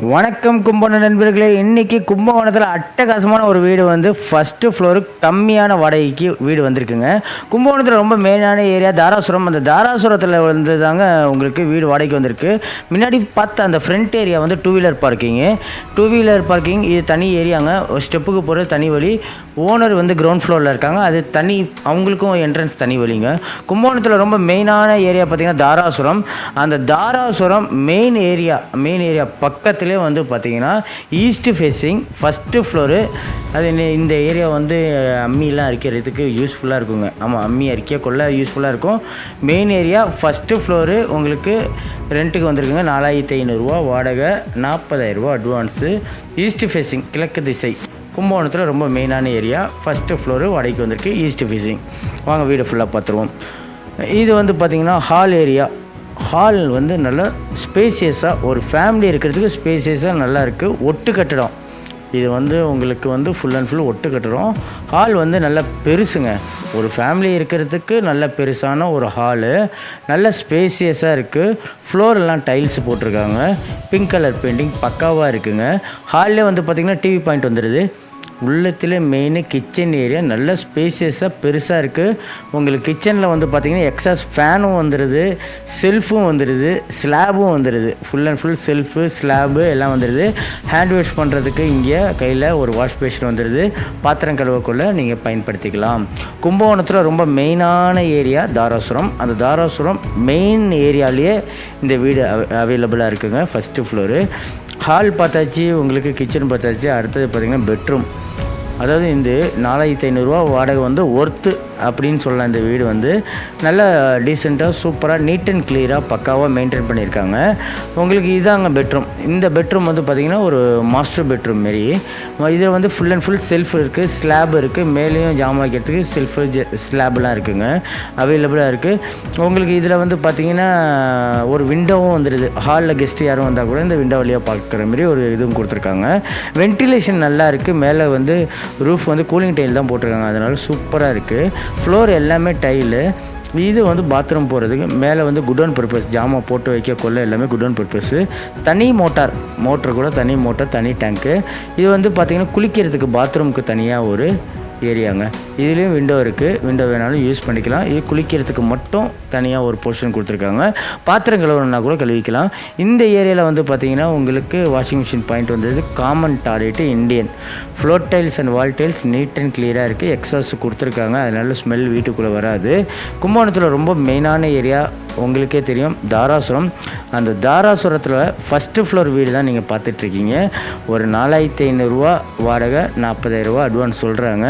வணக்கம் கும்பகோணம் நண்பர்களே. இன்னைக்கு கும்பகோணத்தில் அட்டகாசமான ஒரு வீடு வந்து ஃபஸ்ட்டு ஃப்ளோரு கம்மியான வாடகைக்கு வீடு வந்திருக்குங்க. கும்பகோணத்தில் ரொம்ப மெயினான ஏரியா தாராசுரம். அந்த தாராசுரத்தில் வந்து தாங்க உங்களுக்கு வீடு வாடகைக்கு வந்திருக்கு. முன்னாடி பார்த்த அந்த ஃப்ரண்ட் ஏரியா வந்து two wheeler parking two wheeler parking இது தனி ஏரியாங்க. ஸ்டெப்புக்கு போகிறது தனி வழி. ஓனர் வந்து கிரவுண்ட் ஃப்ளோரில் இருக்காங்க. அது தனி அவங்களுக்கும் என்ட்ரன்ஸ் தனி வழிங்க. கும்பகோணத்தில் ரொம்ப மெயினான ஏரியா பார்த்திங்கன்னா தாராசுரம். அந்த Darasuram main area main area பக்கத்துலேயே வந்து பார்த்தீங்கன்னா ஈஸ்ட் ஃபேஸிங் ஃபஸ்ட்டு ஃப்ளோரு அது இந்த- ஏரியா வந்து அம்மிலாம் அரிக்கிறதுக்கு யூஸ்ஃபுல்லாக இருக்குங்க. ஆமாம் அம்மி அரிக்க கொள்ள யூஸ்ஃபுல்லாக இருக்கும். மெயின் ஏரியா ஃபஸ்ட்டு ஃப்ளோரு உங்களுக்கு ரெண்ட்டுக்கு வந்திருக்குங்க. நாலாயிரத்தி ஐநூறுரூவா வாடகை நாற்பதாயிரரூவா அட்வான்ஸு ஈஸ்ட் ஃபேஸிங் கிழக்கு திசை. கும்பகோணத்தில் ரொம்ப மெயினான ஏரியா ஃபஸ்ட்டு ஃப்ளோரு வாடகைக்கு வந்திருக்கு ஈஸ்ட் ஃபேஸிங் வாங்க வீடு ஃபுல்லாக பார்த்துருவோம். இது வந்து பார்த்திங்கன்னா ஹால் ஏரியா ஹால் வந்து நல்லா ஸ்பேசியஸாக ஒரு ஃபேமிலி இருக்கிறதுக்கு ஸ்பேசியஸாக நல்லா இருக்குது ஒட்டு கட்டடம். இது வந்து உங்களுக்கு வந்து ஃபுல் அண்ட் ஃபுல் ஒட்டு கட்டுறோம் ஹால் வந்து நல்ல பெருசுங்க. ஒரு ஃபேமிலி இருக்கிறதுக்கு நல்ல பெருசான ஒரு ஹாலு நல்ல ஸ்பேசியஸாக இருக்குது ஃப்ளோரெல்லாம் டைல்ஸ் போட்டிருக்காங்க. பிங்க் கலர் பெயிண்டிங் பக்காவாக இருக்குங்க. ஹால்லே வந்து பார்த்திங்கன்னா டிவி பாயிண்ட் வந்துடுது உள்ளத்தில் மெயினு கிச்சன் ஏரியா நல்ல ஸ்பேசியஸாக பெருசாக இருக்குது உங்களுக்கு கிச்சனில் வந்து பார்த்திங்கன்னா எக்ஸாஸ் ஃபேனும் வந்துடுது செல்ஃபும் வந்துடுது ஸ்லாபும் வந்துடுது full and full shelf slab எல்லாம் வந்துடுது ஹேண்ட் வாஷ் பண்ணுறதுக்கு இங்கே கையில் ஒரு வாஷ் பேஷன் வந்துடுது பாத்திரம் கழுவக்குள்ளே நீங்கள் பயன்படுத்திக்கலாம். கும்பகோணத்தில் ரொம்ப மெயினான ஏரியா தாராசுரம். அந்த தாராசுரம் மெயின் ஏரியாலேயே இந்த வீடு அவைலபிளாக இருக்குங்க ஃபஸ்ட்டு ஃப்ளோரு ஹால் பார்த்தாச்சு உங்களுக்கு கிச்சன் பார்த்தாச்சு அடுத்தது பார்த்திங்கன்னா பெட்ரூம் அதாவது இந்த நாலாயிரத்தி ஐநூறுரூவா வாடகை வந்து ஒர்த்து அப்படின்னு சொல்லலாம் இந்த வீடு வந்து நல்ல டீசெண்டாக சூப்பராக நீட் அண்ட் கிளியராக பக்காவாக மெயின்டைன் பண்ணியிருக்காங்க. உங்களுக்கு இதாங்க பெட்ரூம் இந்த பெட்ரூம் வந்து பார்த்திங்கன்னா ஒரு மாஸ்டர் பெட்ரூம் மாரி. இதில் வந்து ஃபுல் அண்ட் ஃபுல் செல்ஃப் இருக்குது ஸ்லாப் இருக்குது மேலேயும் ஜாமான் வைக்கிறதுக்கு செல்ஃப் ஸ்லாப்லாம் இருக்குங்க. அவைலபிளாக இருக்குது உங்களுக்கு இதில் வந்து பார்த்திங்கன்னா ஒரு விண்டோவும் வந்துடுது ஹாலில் கெஸ்ட் யாரும் வந்தால் கூட இந்த விண்டோ வழியாக பார்க்குற மாதிரி ஒரு இதுவும் கொடுத்துருக்காங்க. வென்டிலேஷன் நல்லா இருக்குது மேலே வந்து ரூஃப் வந்து கூலிங் டைல் தான் போட்டிருக்காங்க. அதனால் சூப்பராக இருக்குது ஃப்ளோர் எல்லாமே டைலு இது வந்து பாத்ரூம் போகிறதுக்கு மேலே வந்து குடோன் பர்பஸ் ஜாமான் போட்டு வைக்க கொள்ள எல்லாமே குடோன் பர்பஸ்ஸு தனி மோட்டார் மோட்டர் கூட தனி மோட்டார் தனி டேங்க்கு இது வந்து பார்த்திங்கன்னா குளிக்கிறதுக்கு பாத்ரூமுக்கு தனியாக ஒரு ஏரியாங்க. இதுலேயும் விண்டோ இருக்குது விண்டோ வேணாலும் யூஸ் பண்ணிக்கலாம். இது குளிக்கிறதுக்கு மட்டும் தனியாக ஒரு போர்ஷன் கொடுத்துருக்காங்க. பாத்திரம் கழுவணுன்னா கூட கழுவிக்கலாம். இந்த ஏரியாவில் வந்து பார்த்திங்கன்னா உங்களுக்கு வாஷிங் மிஷின் பாயிண்ட் வந்தது common toilet Indian floor tiles and wall tiles neat and கிளியராக இருக்குது எக்ஸாஸ் கொடுத்துருக்காங்க. அதனால ஸ்மெல் வீட்டுக்குள்ளே வராது. கும்பகோணத்தில் ரொம்ப மெயினான ஏரியா உங்களுக்கே தெரியும். தாராசுரம். அந்த தாராசுரத்தில் ஃபஸ்ட்டு ஃப்ளோர் வீடு தான் நீங்கள் பார்த்துட்ருக்கீங்க. ஒரு நாலாயிரத்தி ஐநூறுரூவா வாடகை நாற்பதாயிரரூவா அட்வான்ஸ் சொல்கிறாங்க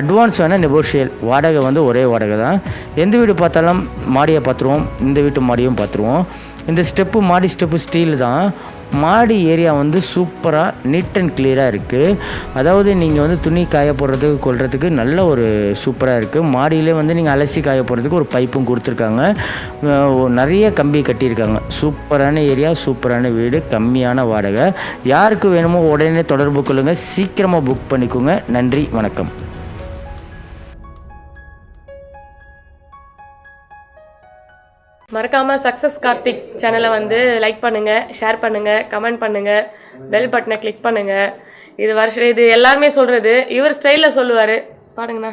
அட்வான்ஸ் வேணால் நெகோஷியல் வாடகை வந்து ஒரே வாடகை தான் எந்த வீடு பார்த்தாலும் மாடியை பார்த்துருவோம் இந்த வீட்டு மாடியும் பார்த்துருவோம். இந்த ஸ்டெப்பு மாடி ஸ்டெப்பு ஸ்டீல் தான். மாடி ஏரியா வந்து சூப்பராக நீட் அண்ட் கிளியராக இருக்குது அதாவது நீங்கள் வந்து துணி காய போடுறதுக்கு கொள்றதுக்கு நல்ல ஒரு சூப்பராக இருக்குது மாடியிலே வந்து நீங்கள் அலசி காய போடுறதுக்கு ஒரு பைப்பும் கொடுத்துருக்காங்க. நிறைய கம்பி கட்டியிருக்காங்க. சூப்பரான ஏரியா சூப்பரான வீடு கம்மியான வாடகை. யாருக்கு வேணுமோ உடனே தொடர்பு கொள்ளுங்கள் சீக்கிரமாக புக் பண்ணிக்கோங்க. நன்றி வணக்கம். மறக்காமல் சக்ஸஸ் கார்த்திக் சேனலை வந்து லைக் பண்ணுங்கள் ஷேர் பண்ணுங்கள் கமெண்ட் பண்ணுங்கள் பெல் பட்டனை கிளிக் பண்ணுங்கள் இது வருஷம் இது எல்லாருமே சொல்கிறது இவர் ஸ்டைலில் சொல்லுவார். பாடுங்கண்ணா